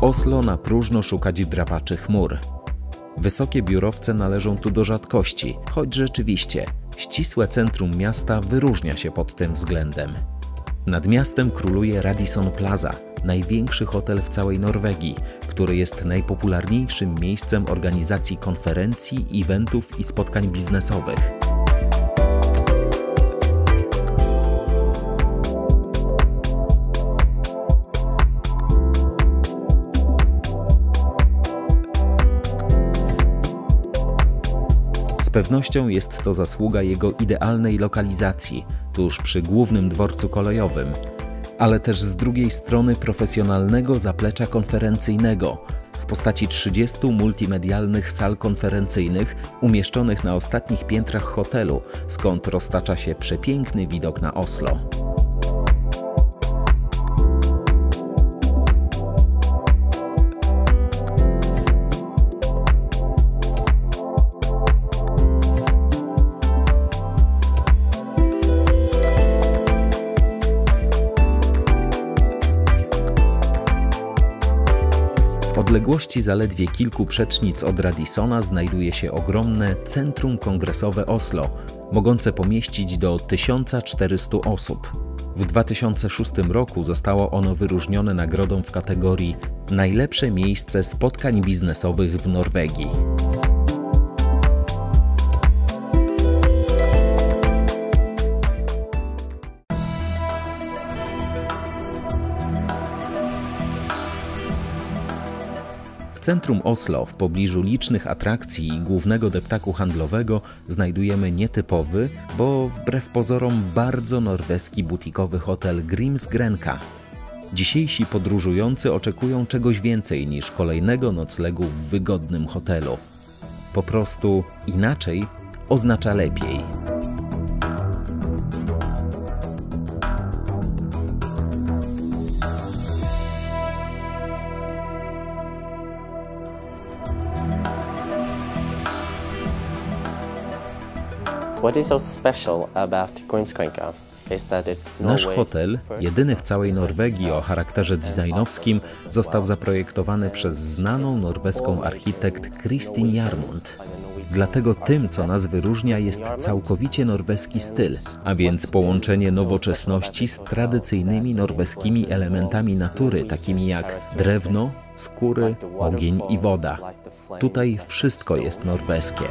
Oslo na próżno szukać drapaczy chmur. Wysokie biurowce należą tu do rzadkości, choć rzeczywiście ścisłe centrum miasta wyróżnia się pod tym względem. Nad miastem króluje Radisson Plaza, największy hotel w całej Norwegii, który jest najpopularniejszym miejscem organizacji konferencji, eventów i spotkań biznesowych. Z pewnością jest to zasługa jego idealnej lokalizacji, tuż przy głównym dworcu kolejowym, ale też z drugiej strony profesjonalnego zaplecza konferencyjnego w postaci 30 multimedialnych sal konferencyjnych umieszczonych na ostatnich piętrach hotelu, skąd roztacza się przepiękny widok na Oslo. Odległości zaledwie kilku przecznic od Radissona znajduje się ogromne Centrum Kongresowe Oslo, mogące pomieścić do 1400 osób. W 2006 roku zostało ono wyróżnione nagrodą w kategorii Najlepsze miejsce spotkań biznesowych w Norwegii. Centrum Oslo, w pobliżu licznych atrakcji i głównego deptaku handlowego, znajdujemy nietypowy, bo wbrew pozorom bardzo norweski butikowy hotel Grimsgrenka. Dzisiejsi podróżujący oczekują czegoś więcej niż kolejnego noclegu w wygodnym hotelu. Po prostu inaczej oznacza lepiej. Nasz hotel, jedyny w całej Norwegii o charakterze designowskim, został zaprojektowany przez znaną norweską architekt Kristin Jarmund. Dlatego tym, co nas wyróżnia, jest całkowicie norweski styl, a więc połączenie nowoczesności z tradycyjnymi norweskimi elementami natury, takimi jak drewno, skóry, ogień i woda. Tutaj wszystko jest norweskie.